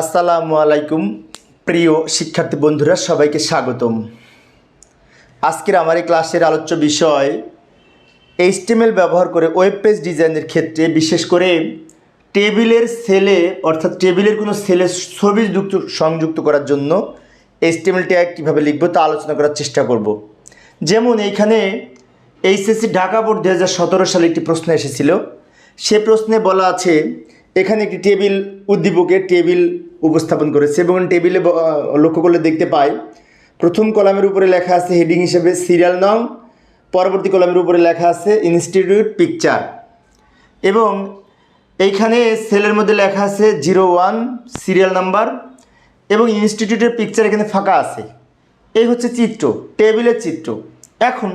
আসসালামু আলাইকুম, প্রিয় শিক্ষার্থী বন্ধুরা, সবাইকে স্বাগতম। আজকের আমার এই ক্লাসের আলোচ্য বিষয় এইচটিএমএল ব্যবহার করে ওয়েব পেজ ডিজাইনের ক্ষেত্রে, বিশেষ করে টেবিলের সেলে, অর্থাৎ টেবিলের কোনো সেলে ছবি যুক্ত, সংযুক্ত করার জন্য এইচটিএমএল ট্যাগ কীভাবে লিখব তা আলোচনা করার চেষ্টা করব। যেমন এইখানে এইচএসসি ঢাকা বোর্ড দু হাজার সতেরো সালে একটি প্রশ্ন এসেছিল। সে প্রশ্নে বলা আছে, এখানে একটি টেবিল উদ্দীপকের টেবিল উপস্থাপন করেছে এবং টেবিলে লক্ষ্য করলে দেখতে পাই, প্রথম কলামের উপরে লেখা আছে হেডিং হিসেবে সিরিয়াল নং, পরবর্তী কলামের উপরে লেখা আছে ইনস্টিটিউট পিকচার। এবং এইখানে সেলের মধ্যে লেখা আছে জিরো ওয়ান, সিরিয়াল নাম্বার, এবং ইনস্টিটিউটের পিকচার এখানে ফাঁকা আছে। এই হচ্ছে চিত্র, টেবিলের চিত্র। এখন,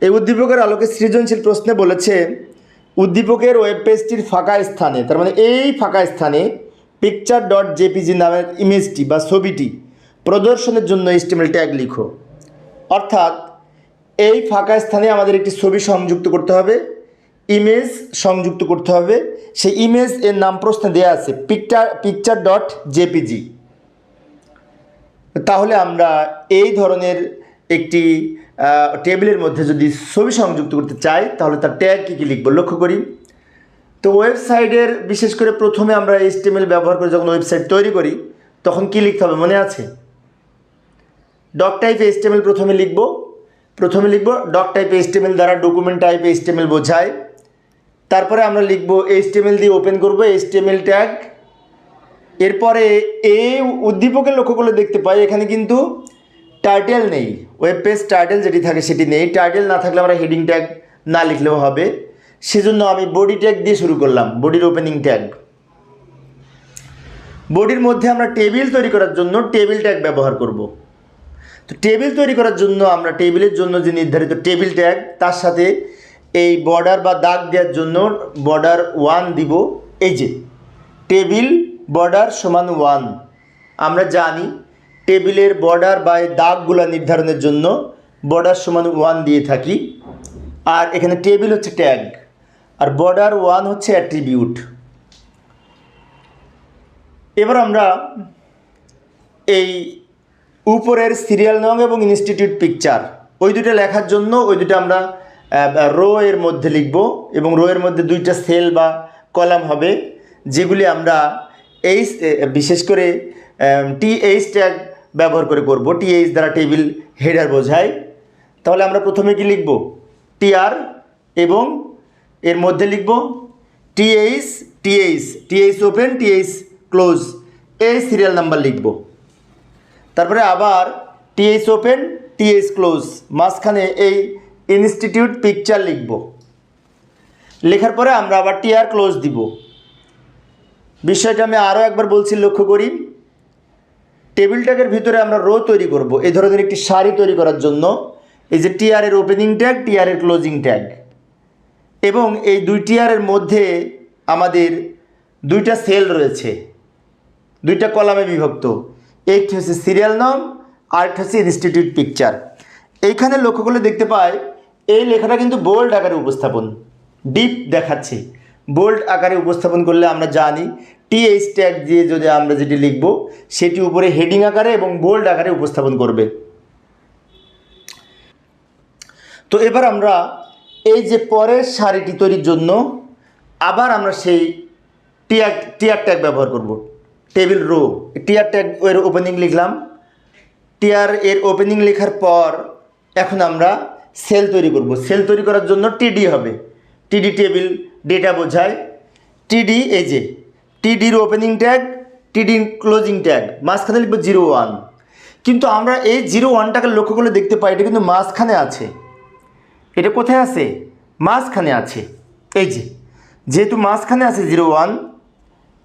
এই উদ্দীপকের আলোকে সৃজনশীল প্রশ্নে বলেছে, উদ্দীপকের ওয়েব পেজটির ফাঁকা স্থানে, তার মানে এই ফাঁকা স্থানে পিকচার ডট জেপিজি নামের ইমেজটি বা ছবিটি প্রদর্শনের জন্য এস্টিমেল ট্যাগ লিখো। অর্থাৎ এই ফাঁকা স্থানে আমাদের একটি ছবি সংযুক্ত করতে হবে ইমেজ সংযুক্ত করতে হবে। সেই ইমেজ এর নাম প্রশ্নে দেওয়া আছে পিকচার পিকচার ডট জেপিজি তাহলে আমরা এই ধরনের একটি টেবিলের মধ্যে যদি ছবি সংযুক্ত করতে চাই, তাহলে তার ট্যাগ কী কী লিখব? লক্ষ্য করি। তো ওয়েবসাইটের, বিশেষ করে প্রথমে আমরা এইচটিএমএল ব্যবহার করে যখন ওয়েবসাইট তৈরি করি, তখন কী লিখতে হবে মনে আছে? ডক টাইপ এইচটিএমএল প্রথমে লিখব। প্রথমে লিখব ডক টাইপ এইচটিএমএল দ্বারা ডকুমেন্ট টাইপ এইচটিএমএল বোঝায়। তারপরে আমরা লিখব এইচটিএমএল দিয়ে ওপেন করব এইচটিএমএল ট্যাগ এরপরে এই উদ্দীপকের লক্ষ্য করলে দেখতে পাই, এখানে কিন্তু টাইটেল নেই। ওয়েব পেজ টাইটেল যেটি থাকে সেটি নেই। টাইটেল না থাকলে আমরা হেডিং ট্যাগ না লিখলেও হবে। সেজন্য আমি বডি ট্যাগ দিয়ে শুরু করলাম বডির ওপেনিং ট্যাগ বডির মধ্যে আমরা টেবিল তৈরি করার জন্য টেবিল ট্যাগ ব্যবহার করব। তো টেবিল তৈরি করার জন্য আমরা টেবিলের জন্য যে নির্ধারিত টেবিল ট্যাগ তার সাথে এই বর্ডার বা দাগ দেওয়ার জন্য বর্ডার ওয়ান দিব। এই যে টেবিল বর্ডার সমান ওয়ান আমরা জানি টেবিলের বর্ডার বা দাগগুলা নির্ধারণের জন্য বর্ডার সমান ওয়ান দিয়ে থাকি। আর এখানে টেবিল হচ্ছে ট্যাগ আর বর্ডার ওয়ান হচ্ছে অ্যাট্রিবিউট এবার আমরা এই উপরের সিরিয়াল নং এবং ইনস্টিটিউট পিকচার ওই দুটো লেখার জন্য ওই দুটো আমরা রো এর মধ্যে লিখব এবং রো এর মধ্যে দুইটা সেল বা কলাম হবে, যেগুলি আমরা এইচ বিশেষ করে টি এইচ ট্যাগ ব্যবহার করে করব টি এইচ দ্বারা টেবিল হেডার বোঝায়। তাহলে আমরা প্রথমে কি লিখব? টিআর এবং এর মধ্যে লিখব TH TH TH open TH close এই সিরিয়াল নাম্বার লিখব। তারপরে আবার টিএইচ ওপেন টিএইচ ক্লোজ মাঝখানে এই ইনস্টিটিউট পিকচার লিখব। লেখার পরে আমরা আবার টিআর ক্লোজ দিব। বিষয়টা আমি আরও একবার বলছি, লক্ষ্য করি। টেবিল ট্যাগের ভিতরে আমরা রো তৈরি করব। এই ধরনের একটি শাড়ি তৈরি করার জন্য। এই যে টিআর এর ওপেনিং ট্যাগ টিআর এর ক্লোজিং ট্যাগ এবং এই দুই টিআরের মধ্যে আমাদের দুইটা সেল রয়েছে। দুইটা কলামে বিভক্ত। একটি হচ্ছে সিরিয়াল নং আরেকটা হচ্ছে ইনস্টিটিউট পিকচার। এইখানে লক্ষ্য করলে দেখতে পাই, এই লেখাটা কিন্তু বোল্ড আকারে উপস্থাপন, ডিপ দেখাচ্ছে। বোল্ড আকারে উপস্থাপন করলে আমরা জানি, টিএইচ ট্যাগ দিয়ে যদি আমরা যেটি লিখব, সেটি উপরে হেডিং আকারে এবং বোল্ড আকারে উপস্থাপন করবে। তো এবার আমরা এই যে পরের শাড়িটি তৈরির জন্য আবার আমরা সেই টিয়ার টিয়ার ট্যাগ ব্যবহার করব। টেবিল রো টিয়ার ট্যাগ এর ওপেনিং লিখলাম। টিয়ার এর ওপেনিং লেখার পর এখন আমরা সেল তৈরি করব। সেল তৈরি করার জন্য টিডি হবে। টিডি টেবিল ডেটা বোঝায়। টিডি এই যে টিডির opening tag TD closing tag মাঝখানে লিখব জিরো ওয়ান কিন্তু আমরা এই জিরো ওয়ানটাকে লক্ষ্য করলে দেখতে পাই, এটা কিন্তু মাঝখানে আছে। এটা কোথায় আছে? মাঝখানে আছে। এই যে, যেহেতু মাঝখানে আছে জিরো ওয়ান,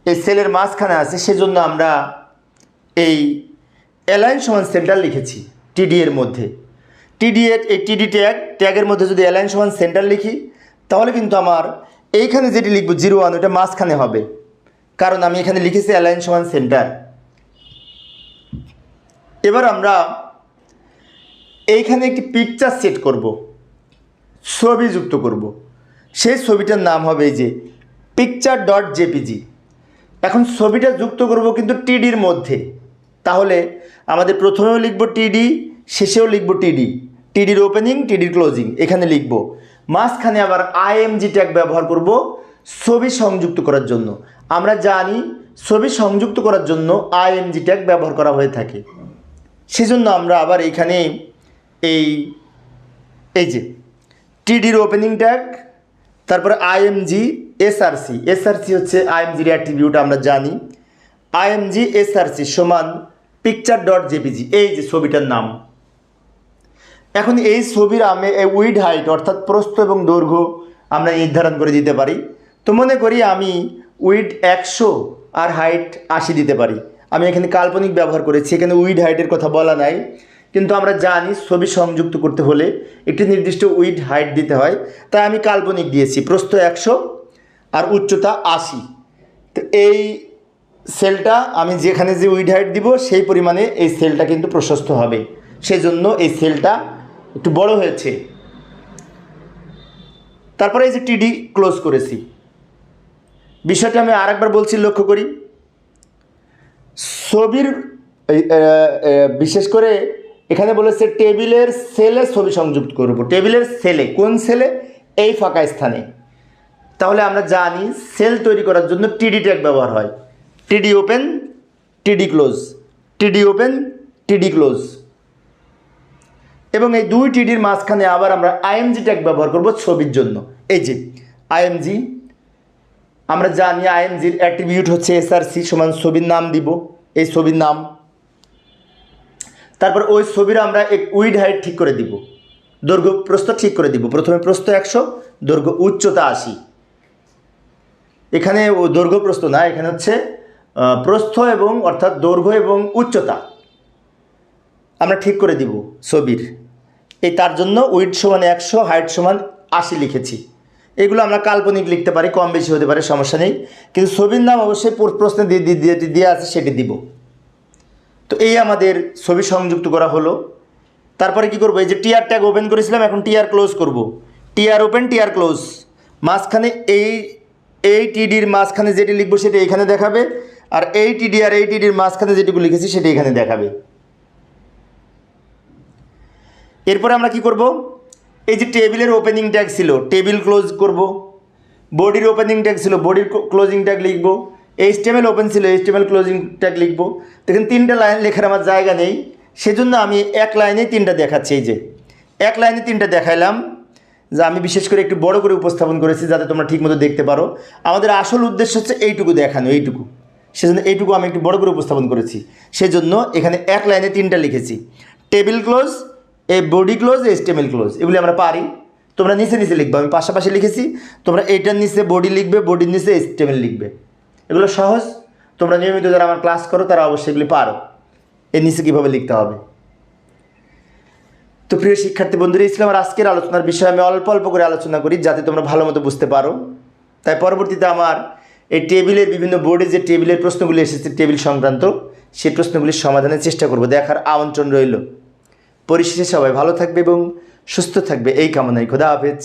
এই সেলের মাঝখানে আছে, সেজন্য আমরা এই অ্যালাইন সমান সেন্টার লিখেছি টিডি এর মধ্যে। টিডি এর, এই টিডি ট্যাগ, ট্যাগের মধ্যে যদি অ্যালাইন সমান সেন্টার লিখি, তাহলে কিন্তু আমার এইখানে যেটি লিখব জিরো ওয়ান, ওটা মাঝখানে হবে। কারণ আমি এখানে লিখেছি অ্যালাইন সমান সেন্টার। এবার আমরা এইখানে একটি পিকচার সেট করব। ছবি যুক্ত করব। সেই ছবিটার নাম হবে এই যে পিকচার ডট জেপিজি এখন ছবিটা যুক্ত করব কিন্তু টিডির মধ্যে। তাহলে আমাদের প্রথমেও লিখব টিডি শেষেও লিখব টিডি টিডির ওপেনিং টিডির ক্লোজিং এখানে লিখব। মাঝখানে আবার আইএমজি ট্যাগ ব্যবহার করব ছবি সংযুক্ত করার জন্য। আমরা জানি ছবি সংযুক্ত করার জন্য আইএমজি ট্যাগ ব্যবহার করা হয়ে থাকে। সেজন্য আমরা আবার এখানে এই এই যে টিডির ওপেনিং ট্যাগ তারপরে আইএমজি এসআরসি এসআরসি হচ্ছে আইএমজির অ্যাট্রিবিউট আমরা জানি। আইএমজি এসআরসি সমান পিকচার ডট জেপিজি এই যে ছবিটার নাম। এখন এই ছবির আমি উইড হাইট অর্থাৎ প্রস্থ এবং দৈর্ঘ্য আমরা নির্ধারণ করে দিতে পারি। তো মনে করি আমি উইড একশো আর হাইট আশি দিতে পারি। আমি এখানে কাল্পনিক ব্যবহার করেছি, এখানে উইড হাইটের কথা বলা নাই। কিন্তু আমরা জানি ছবি সংযুক্ত করতে হলে একটি নির্দিষ্ট উইড হাইট দিতে হয়। তাই আমি কাল্পনিক দিয়েছি, প্রস্থ একশো আর উচ্চতা আশি। তো এই সেলটা আমি যেখানে যে উইড হাইট দিব, সেই পরিমাণে এই সেলটা কিন্তু প্রশস্ত হবে। সেজন্য এই সেলটা একটু বড় হয়েছে। তারপরে এই যে টিডি ক্লোজ করেছি। বিষয়টা আমি আরেকবার বলছি, লক্ষ্য করি। ছবির বিশেষ করে এখানে বলেছে টেবিলের সেলে ছবি সংযুক্ত করব। টেবিলের সেলে, কোন সেলে? এই ফাঁকা স্থানে। তাহলে আমরা জানি সেল তৈরি করার জন্য টিডি ট্যাগ ব্যবহার হয়। টিডি ওপেন, টিডি ক্লোজ। টিডি ওপেন, টিডি ক্লোজ। এবং এই দুই টিডির মাঝখানে আবার আমরা আইএমজি ট্যাগ ব্যবহার করব ছবির জন্য। এই যে আইএমজি আমরা জানি আইএমজির অ্যাট্রিবিউট হচ্ছে এসআরসি সমান ছবির নাম দিব। এই ছবির নাম তারপর ওই ছবির আমরা এক উইড হাইট ঠিক করে দিব। দৈর্ঘ্য প্রস্থ ঠিক করে দিব। প্রথমে প্রস্থ একশো, দৈর্ঘ্য উচ্চতা আশি। এখানে দৈর্ঘ্য প্রস্থ না, এখানে হচ্ছে প্রস্থ এবং অর্থাৎ দৈর্ঘ্য এবং উচ্চতা আমরা ঠিক করে দিব ছবির। এই তার জন্য উইড সমান একশো, হাইট সমান আশি লিখেছি। এগুলো আমরা কাল্পনিক লিখতে পারি, কম বেশি হতে পারে, সমস্যা নেই। কিন্তু ছবির নাম অবশ্যই প্রশ্নে দিয়ে দিয়ে আছে, সেটি দিব। তো এই আমাদের ছবি সংযুক্ত করা হলো। তারপরে কি করব? এই যে টিআর ট্যাগ ওপেন করেছিলাম, এখন টিআর ক্লোজ করব। টিআর ওপেন টিআর ক্লোজ মাঝখানে এই এই টিডির মাঝখানে যেটি লিখব সেটি এখানে দেখাবে, আর এই টিডি আর এই টিডির মাঝখানে যেটুকু লিখেছি সেটি এখানে দেখাবে। এরপরে আমরা কি করব? এই যে টেবিলের ওপেনিং ট্যাগ ছিল টেবিল ক্লোজ করব। বডির ওপেনিং ট্যাগ ছিল বডির ক্লোজিং ট্যাগ লিখব। এইচটিএমএল ওপেন ছিল এইচটিএমএল ক্লোজিং ট্যাগ লিখব। দেখেন, তিনটা লাইন লেখার আমার জায়গা নেই। সেজন্য আমি এক লাইনে তিনটা দেখাচ্ছি, এই যে। এক লাইনে তিনটা দেখাইলাম, যা আমি বিশেষ করে একটু বড় করে উপস্থাপন করেছি, যাতে তোমরা ঠিকমতো দেখতে পারো। আমাদের আসল উদ্দেশ্য হচ্ছে এইটুকু দেখানো, এইটুকু। সেজন্য এইটুকু আমি একটু বড় করে উপস্থাপন করেছি। সেজন্য এখানে এক লাইনে তিনটা লিখেছি। টেবিল ক্লোজ এ বডি ক্লোজ এ স্টেমেল ক্লোজ এগুলি আমরা পারি। তোমরা নিচে নিচে লিখবে। আমি পাশাপাশি লিখেছি, তোমরা এইটার নিচে বডি লিখবে বডির নিচে স্টেমেল লিখবে। এগুলো সহজ। তোমরা নিয়মিত যারা আমার ক্লাস করো, তারা অবশ্যই এগুলি পারো। এর নিচে কীভাবে লিখতে হবে? তো প্রিয় শিক্ষার্থী বন্ধুরা ইসলাম আমার আজকের আলোচনার বিষয়ে। আমি অল্প অল্প করে আলোচনা করি, যাতে তোমরা ভালো মতো বুঝতে পারো। তাই পরবর্তীতে আমার এই টেবিলের বিভিন্ন বোর্ডে যে টেবিলের প্রশ্নগুলি এসেছে, টেবিল সংক্রান্ত, সেই প্রশ্নগুলির সমাধানের চেষ্টা করব। দেখার আমন্ত্রণ রইল। পরিশেষে সবাই ভালো থাকবে এবং সুস্থ থাকবে। এই কামনায় খোদা হাফেজ।